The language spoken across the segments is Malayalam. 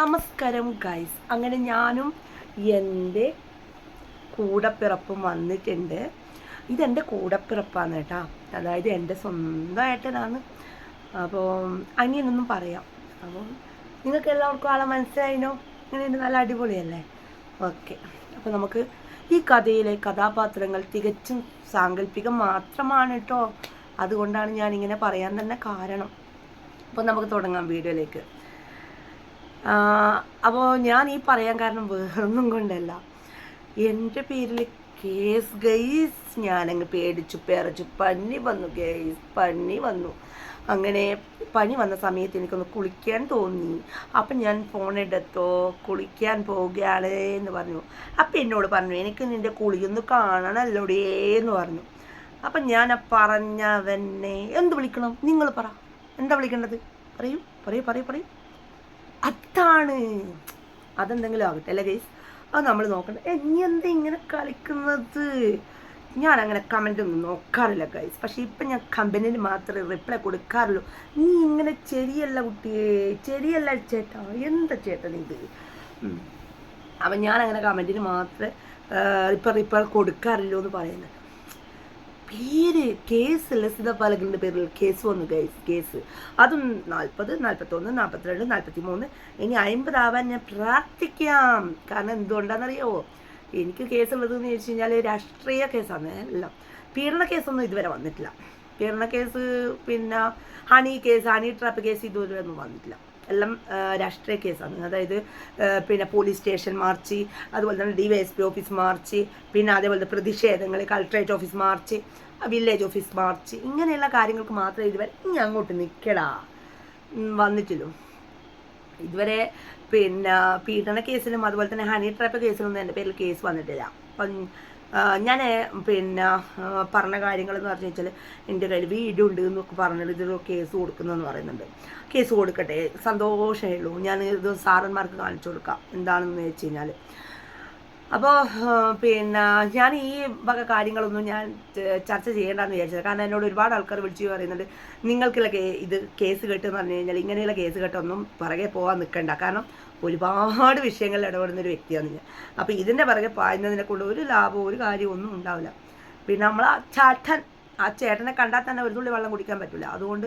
നമസ്കാരം ഗൈസ് അങ്ങനെ ഞാനും എന്റെ കൂടപ്പിറപ്പും വന്നിട്ടുണ്ട്. ഇതെന്റെ കൂടപ്പിറപ്പാണ് കേട്ടോ. അതായത് എന്റെ സ്വന്തമായിട്ടാണ് അപ്പോൾ അനിയനൊന്നും പറയാം. അപ്പോൾ നിങ്ങൾക്ക് എല്ലാവർക്കും ആളെ മനസ്സിലായിനോ? ഇങ്ങനെ നല്ല അടിപൊളിയല്ലേ? ഓക്കെ. അപ്പോൾ നമുക്ക് ഈ കഥയിലെ കഥാപാത്രങ്ങൾ തികച്ചും സാങ്കല്പികം മാത്രമാണ് കേട്ടോ. അതുകൊണ്ടാണ് ഞാനിങ്ങനെ പറയാൻ തന്നെ കാരണം. അപ്പോൾ നമുക്ക് തുടങ്ങാം വീഡിയോയിലേക്ക്. അപ്പോൾ ഞാൻ ഈ പറയാൻ കാരണം വേറൊന്നും കൊണ്ടല്ല. എന്റെ പേരിൽ കേസ് ഗൈസ് ഞാനങ്ങ് പേടിച്ചു പേറച്ചു. പന്നി വന്നു ഗൈസ് പന്നി വന്നു. അങ്ങനെ പനി വന്ന സമയത്ത് എനിക്കൊന്ന് കുളിക്കാൻ തോന്നി. അപ്പം ഞാൻ ഫോണെടുത്തോ കുളിക്കാൻ പോവുകയാണ് എന്ന് പറഞ്ഞു. അപ്പം എന്നോട് പറഞ്ഞു എനിക്ക് നിന്റെ കുളിയൊന്ന് കാണണല്ലോടേ എന്ന് പറഞ്ഞു. അപ്പം ഞാൻ പറഞ്ഞവനെ എന്ത് വിളിക്കണം? നിങ്ങൾ പറ. എന്താ വിളിക്കേണ്ടത്? പറയൂ പറയൂ പറയൂ പറയൂ. അതാണ്. അതെന്തെങ്കിലും ആകട്ടെ അല്ലേ ഗൈസ് അത് നമ്മൾ നോക്കണ്ട. നീ എന്താ ഇങ്ങനെ കളിക്കുന്നത്? ഞാൻ അങ്ങനെ കമന്റ് ഒന്നും നോക്കാറില്ല ഗൈസ് പക്ഷെ ഇപ്പം ഞാൻ കമ്പനിയിൽ മാത്രമേ റിപ്ലൈ കൊടുക്കാറുള്ളൂ. നീ ഇങ്ങനെ ചെറിയല്ല കുട്ടിയെ ചെറിയല്ല ചേട്ടാ. എന്താ ചേട്ടൻ ഇത്. അപ്പം ഞാൻ അങ്ങനെ കമന്റിന് മാത്രമേ ഇപ്പം റിപ്ലൈ കൊടുക്കാറില്ലോ എന്ന് പറയുന്നത്. പേര് കേസ് ലസിത പാലകന്റെ പേരിൽ കേസ് വന്നു ഗൈസ് കേസ്. അതും നാൽപ്പത് നാൽപ്പത്തൊന്ന് നാൽപ്പത്തിരണ്ട് നാൽപ്പത്തി മൂന്ന് ഇനി അമ്പതാവാൻ ഞാൻ പ്രാർത്ഥിക്കാം. കാരണം എന്തുകൊണ്ടാണെന്നറിയോ? എനിക്ക് കേസ് എന്ന് ചോദിച്ചു കഴിഞ്ഞാൽ രാഷ്ട്രീയ കേസാണ് എല്ലാം പീഡന കേസൊന്നും ഇതുവരെ വന്നിട്ടില്ല. പീഡന കേസ് പിന്നെ honey case honey trap case ഇതുവരെ ഒന്നും വന്നിട്ടില്ല. എല്ലാം രാഷ്ട്രീയ കേസാണ്. അതായത് പിന്നെ പോലീസ് സ്റ്റേഷൻ മാർച്ച് അതുപോലെ തന്നെ D Y S P office march പിന്നെ അതേപോലെ പ്രതിഷേധങ്ങൾ collectorate office march village office march ഇങ്ങനെയുള്ള കാര്യങ്ങൾക്ക് മാത്രമേ ഇതുവരെ ഇനി അങ്ങോട്ട് നിൽക്കടാ. വന്നിട്ടില്ല. ഇതുവരെ പിന്നെ പീഡന കേസിലും അതുപോലെ തന്നെ ഹണി ട്രാപ്പ് കേസിലൊന്നും എന്റെ പേരിൽ കേസ് വന്നിട്ടില്ല. അപ്പം ഞാൻ പിന്നെ പറഞ്ഞ കാര്യങ്ങളെന്ന് പറഞ്ഞു വെച്ചാൽ എന്റെ കയ്യിൽ വീഡിയോ ഉണ്ട് എന്നൊക്കെ പറഞ്ഞിട്ട് ഇതൊരു കേസ് കൊടുക്കുന്നതെന്ന് പറയുന്നുണ്ട്. കേസ് കൊടുക്കട്ടെ സന്തോഷമേ ഉള്ളൂ. ഞാൻ ഇത് സാറന്മാർക്ക് കാണിച്ചു കൊടുക്കാം. എന്താണെന്ന് വെച്ച് കഴിഞ്ഞാൽ അപ്പോൾ പിന്നെ ഞാൻ ഈ വക കാര്യങ്ങളൊന്നും ഞാൻ ചർച്ച ചെയ്യേണ്ടെന്ന് വിചാരിച്ചത്. കാരണം എന്നോട് ഒരുപാട് ആൾക്കാർ വിളിച്ചു പറയുന്നുണ്ട് നിങ്ങൾക്കുള്ള ഇത് കേസ് കെട്ടെന്ന് പറഞ്ഞു കഴിഞ്ഞാൽ ഇങ്ങനെയുള്ള കേസ് കെട്ടൊന്നും പുറകെ പോകാൻ നിൽക്കണ്ട കാരണം ഒരുപാട് വിഷയങ്ങളിൽ ഇടപെടുന്ന ഒരു വ്യക്തിയാണ് ഞാൻ. അപ്പോൾ ഇതിന്റെ പുറകെ പായുന്നതിനെ കൊണ്ട് ഒരു ലാഭവും ഒരു കാര്യവും ഒന്നും ഉണ്ടാവില്ല. പിന്നെ നമ്മൾ ആ ചേട്ടൻ ആ ചേട്ടനെ കണ്ടാൽ തന്നെ ഒരു തുള്ളി വെള്ളം കുടിക്കാൻ പറ്റില്ല അതുകൊണ്ട്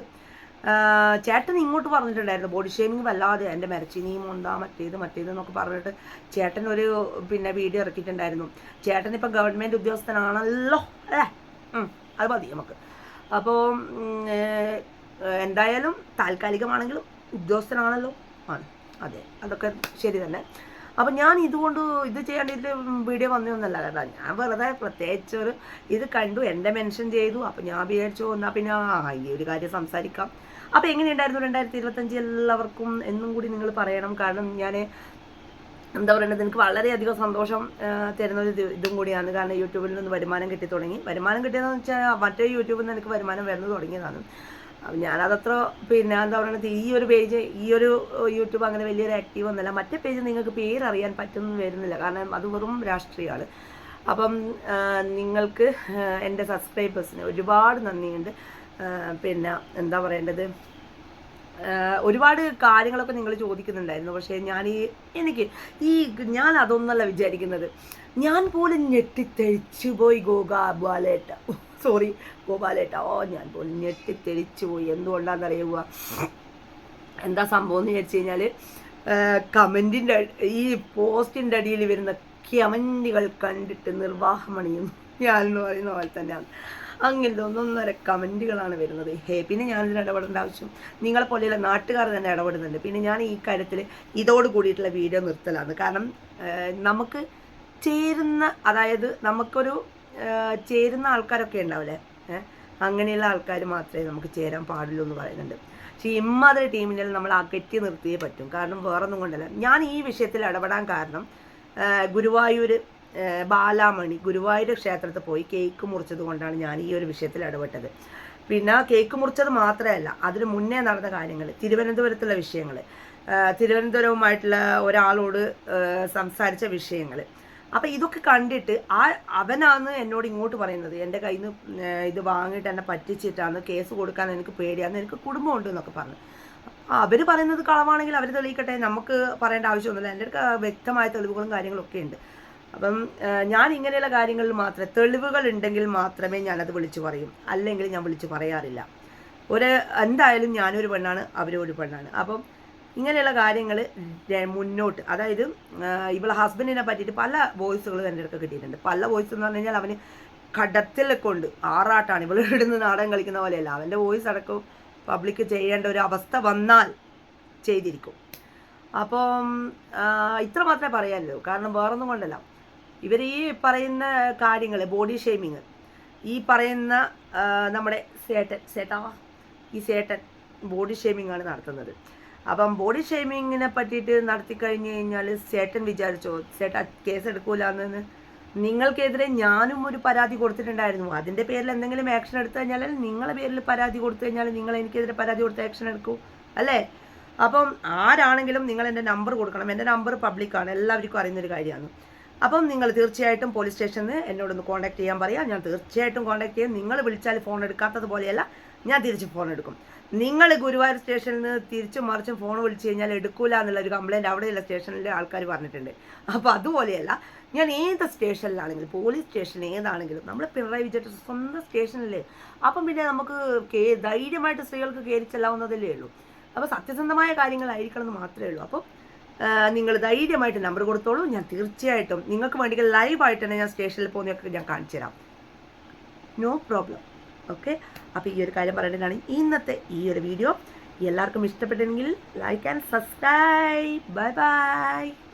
ചേട്ടൻ ഇങ്ങോട്ട് പറഞ്ഞിട്ടുണ്ടായിരുന്നു ബോഡി ഷേമിങ് വല്ലാതെ എന്റെ നീ ഉണ്ടാ മറ്റേത് മറ്റേത് എന്നൊക്കെ പറഞ്ഞിട്ട് ചേട്ടൻ ഒരു പിന്നെ വീഡിയോ ഇറക്കിയിട്ടുണ്ടായിരുന്നു. ചേട്ടൻ ഇപ്പം ഗവൺമെന്റ് ഉദ്യോഗസ്ഥനാണല്ലോ അല്ലേ? അത് മതി നമുക്ക്. അപ്പോൾ എന്തായാലും താൽക്കാലികമാണെങ്കിലും ഉദ്യോഗസ്ഥനാണല്ലോ ആണ്. അതെ അതൊക്കെ ശരി തന്നെ. അപ്പം ഞാൻ ഇതുകൊണ്ട് ഇത് ചെയ്യാണ്ടിട്ട് വീഡിയോ വന്നതൊന്നല്ല കേട്ടോ. ഞാൻ വെറുതെ പ്രത്യേകിച്ച് ഒരു ഇത് കണ്ടു എന്റെ മെൻഷൻ ചെയ്തു. അപ്പം ഞാൻ വിചാരിച്ചു എന്നാൽ പിന്നെ ഈ ഒരു കാര്യം സംസാരിക്കാം. അപ്പോൾ എങ്ങനെയുണ്ടായിരുന്നു രണ്ടായിരത്തി ഇരുപത്തഞ്ച് എല്ലാവർക്കും? എന്നും കൂടി നിങ്ങൾ പറയണം. കാരണം ഞാൻ എന്താ പറയുന്നത് എനിക്ക് വളരെയധികം സന്തോഷം തരുന്ന ഒരു ഇതും കൂടിയാണ്. കാരണം യൂട്യൂബിൽ നിന്ന് വരുമാനം കിട്ടി തുടങ്ങി. വരുമാനം കിട്ടിയതെന്ന് വെച്ചാൽ മറ്റേ യൂട്യൂബിൽ നിന്ന് എനിക്ക് വരുമാനം വരുന്നു തുടങ്ങിയതാണ്. ഞാനതത്ര പിന്നെ എന്താ പറയുന്നത് ഈ ഒരു പേജ് ഈ ഒരു യൂട്യൂബ് അങ്ങനെ വലിയൊരു ആക്റ്റീവ് ഒന്നുമല്ല. മറ്റേ പേജ് നിങ്ങൾക്ക് പേരറിയാൻ പറ്റുന്ന വരുന്നില്ല. കാരണം അത് വെറും രാഷ്ട്രീയമാണ്. അപ്പം നിങ്ങൾക്ക് എന്റെ സബ്സ്ക്രൈബേഴ്സിന് ഒരുപാട് നന്ദിയുണ്ട്. പിന്നെ എന്താ പറയേണ്ടത്? ഒരുപാട് കാര്യങ്ങളൊക്കെ നിങ്ങൾ ചോദിക്കുന്നുണ്ടായിരുന്നു. പക്ഷേ ഞാൻ ഈ എനിക്ക് ഈ ഞാൻ അതൊന്നല്ല വിചാരിക്കുന്നത്. ഞാൻ പോലും ഞെട്ടിത്തെളിച്ചു പോയി ഗോപാലേട്ട സോറി ഗോപാലേട്ടാ. ഓ ഞാൻ തെളിച്ചു പോയി. എന്തുകൊണ്ടാണെന്നറിയുക എന്താ സംഭവം എന്ന് വിചാരിച്ചു കഴിഞ്ഞാൽ കമന്റിന്റെ ഈ പോസ്റ്റിന്റെ അടിയിൽ വരുന്ന കമന്റുകൾ കണ്ടിട്ട് നിർവാഹമണിയും ഞാൻ എന്ന് പറയുന്ന പോലെ തന്നെയാണ്. അങ്ങനത്തെ ഒന്നൊന്നര കമന്റുകളാണ് വരുന്നത്. ഹേ പിന്നെ ഞാനിതിന് ഇടപെടേണ്ട ആവശ്യം. നിങ്ങളെ പോലെയുള്ള നാട്ടുകാർ തന്നെ ഇടപെടുന്നുണ്ട്. പിന്നെ ഞാൻ ഈ കാര്യത്തിൽ ഇതോട് കൂടിയിട്ടുള്ള വീഡിയോ നിർത്തലാണ്. കാരണം നമുക്ക് ചേരുന്ന അതായത് നമുക്കൊരു ചേരുന്ന ആൾക്കാരൊക്കെ ഉണ്ടാവില്ലേ? അങ്ങനെയുള്ള ആൾക്കാർ മാത്രമേ നമുക്ക് ചേരാൻ പാടുള്ളൂ എന്ന് പറയുന്നുണ്ട്. പക്ഷേ ഇമ്മാതിരി ടീമിനെ നമ്മൾ ആ അകറ്റി നിർത്തിയേ പറ്റും. കാരണം വേറൊന്നും കൊണ്ടല്ല. ഞാൻ ഈ വിഷയത്തിൽ ഇടപെടാൻ കാരണം ഗുരുവായൂർ ബാലാമണി ഗുരുവായൂർ ക്ഷേത്രത്തിൽ പോയി കേക്ക് മുറിച്ചത് കൊണ്ടാണ് ഞാൻ ഈ ഒരു വിഷയത്തിൽ ഇടപെട്ടത്. പിന്നെ കേക്ക് മുറിച്ചത് മാത്രമല്ല അതിന് മുന്നേ നടന്ന കാര്യങ്ങൾ തിരുവനന്തപുരത്തുള്ള വിഷയങ്ങൾ തിരുവനന്തപുരവുമായിട്ടുള്ള ഒരാളോട് സംസാരിച്ച വിഷയങ്ങൾ അപ്പം ഇതൊക്കെ കണ്ടിട്ട് ആ അവനാണ് എന്നോട് ഇങ്ങോട്ട് പറയുന്നത്. എന്റെ കയ്യിൽ നിന്ന് ഇത് വാങ്ങിയിട്ട് എന്നെ പറ്റിച്ചിട്ടാണ് കേസ് കൊടുക്കാൻ എനിക്ക് പേടിയാണ് എനിക്ക് കുടുംബമുണ്ട് എന്നൊക്കെ പറഞ്ഞു. അവർ പറയുന്നത് കളവാണെങ്കിൽ അവർ തെളിയിക്കട്ടെ. നമുക്ക് പറയേണ്ട ആവശ്യമൊന്നുമില്ല. എന്റെ അടുത്ത് വ്യക്തമായ തെളിവുകളും കാര്യങ്ങളൊക്കെ ഉണ്ട്. അപ്പം ഞാൻ ഇങ്ങനെയുള്ള കാര്യങ്ങളിൽ മാത്രമേ തെളിവുകൾ ഉണ്ടെങ്കിൽ മാത്രമേ ഞാനത് വിളിച്ചു പറയും. അല്ലെങ്കിൽ ഞാൻ വിളിച്ചു പറയാറില്ല. ഒരു എന്തായാലും ഞാനൊരു പെണ്ണാണ് അവരും ഒരു പെണ്ണാണ്. അപ്പം ഇങ്ങനെയുള്ള കാര്യങ്ങൾ മുന്നോട്ട്. അതായത് ഇവളെ ഹസ്ബൻഡിനെ പറ്റിയിട്ട് പല വോയിസുകൾ എന്റെ അടുത്ത് കിട്ടിയിട്ടുണ്ട്. പല വോയിസ് എന്ന് പറഞ്ഞു കഴിഞ്ഞാൽ അവന് കടത്തിലൊക്കെ ആറാട്ടാണ്. ഇവൾ ഇടുന്ന നാടകം കളിക്കുന്ന പോലെയല്ല. അവന്റെ വോയിസ് അടക്കം പബ്ലിക് ചെയ്യേണ്ട ഒരു അവസ്ഥ വന്നാൽ ചെയ്തിരിക്കും. അപ്പം ഇത്ര മാത്രമേ പറയാനുള്ളൂ. കാരണം വേറൊന്നും കൊണ്ടല്ല. ഇവർ ഈ പറയുന്ന കാര്യങ്ങൾ ബോഡി ഷേമിങ് ഈ പറയുന്ന നമ്മുടെ സേട്ടൻ സേട്ടാ ഈ സേട്ടൻ ബോഡി ഷേമിംഗ് ആണ് നടത്തുന്നത്. അപ്പം ബോഡി ഷെയ്മിങ്ങിനെ പറ്റിയിട്ട് നടത്തി കഴിഞ്ഞു കഴിഞ്ഞാൽ സേട്ടൻ വിചാരിച്ചോ സേട്ട കേസ് എടുക്കൂലെന്ന് നിങ്ങൾക്കെതിരെ ഞാനും ഒരു പരാതി കൊടുത്തിട്ടുണ്ടായിരുന്നു. അതിന്റെ പേരിൽ എന്തെങ്കിലും ആക്ഷൻ എടുത്തു കഴിഞ്ഞാൽ നിങ്ങളെ പേരിൽ പരാതി കൊടുത്തു കഴിഞ്ഞാൽ നിങ്ങൾ എനിക്കെതിരെ പരാതി കൊടുത്ത് ആക്ഷൻ എടുക്കൂ അല്ലേ? അപ്പം ആരാണെങ്കിലും നിങ്ങൾ എന്റെ നമ്പർ കൊടുക്കണം. എന്റെ നമ്പർ പബ്ലിക്കാണ് എല്ലാവർക്കും അറിയുന്നൊരു കാര്യമാണ്. അപ്പം നിങ്ങൾ തീർച്ചയായിട്ടും പോലീസ് സ്റ്റേഷനിൽ എന്നോടൊന്ന് കോൺടാക്ട് ചെയ്യാൻ പറയാം. ഞാൻ തീർച്ചയായിട്ടും കോൺടാക്ട് ചെയ്യും. നിങ്ങൾ വിളിച്ചാൽ ഫോൺ എടുക്കാത്തത് പോലെയല്ല ഞാൻ തിരിച്ച് ഫോൺ എടുക്കും. നിങ്ങൾ ഗുരുവായൂർ സ്റ്റേഷനിൽ നിന്ന് തിരിച്ചും മറിച്ചും ഫോൺ വിളിച്ചു കഴിഞ്ഞാൽ എടുക്കൂല എന്നുള്ളൊരു കംപ്ലൈന്റ് അവിടെയുള്ള സ്റ്റേഷനിലെ ആൾക്കാർ പറഞ്ഞിട്ടുണ്ട്. അപ്പോൾ അതുപോലെയല്ല ഞാൻ ഏത് സ്റ്റേഷനിലാണെങ്കിലും പോലീസ് സ്റ്റേഷൻ ഏതാണെങ്കിലും നമ്മൾ പിണറായി വിജയുടെ സ്വന്തം സ്റ്റേഷനിലേ അപ്പം പിന്നെ നമുക്ക് ധൈര്യമായിട്ട് സ്ത്രീകൾക്ക് കയറി ചെല്ലാവുന്നതല്ലേ ഉള്ളൂ. അപ്പോൾ സത്യസന്ധമായ കാര്യങ്ങളായിരിക്കണം എന്ന് മാത്രമേ ഉള്ളൂ. അപ്പം നിങ്ങൾ ധൈര്യമായിട്ട് നമ്പർ കൊടുത്തോളൂ. ഞാൻ തീർച്ചയായിട്ടും നിങ്ങൾക്ക് വേണ്ടി ലൈവായിട്ട് തന്നെ ഞാൻ സ്റ്റേഷനിൽ പോകുന്നതൊക്കെ ഞാൻ കാണിച്ചു തരാം നോ പ്രോബ്ലം ഓക്കെ? അപ്പോൾ ഈ ഒരു കാര്യം പറയേണ്ടതാണ്. ഇന്നത്തെ ഈ ഒരു വീഡിയോ എല്ലാവർക്കും ഇഷ്ടപ്പെട്ടെങ്കിൽ like and subscribe bye bye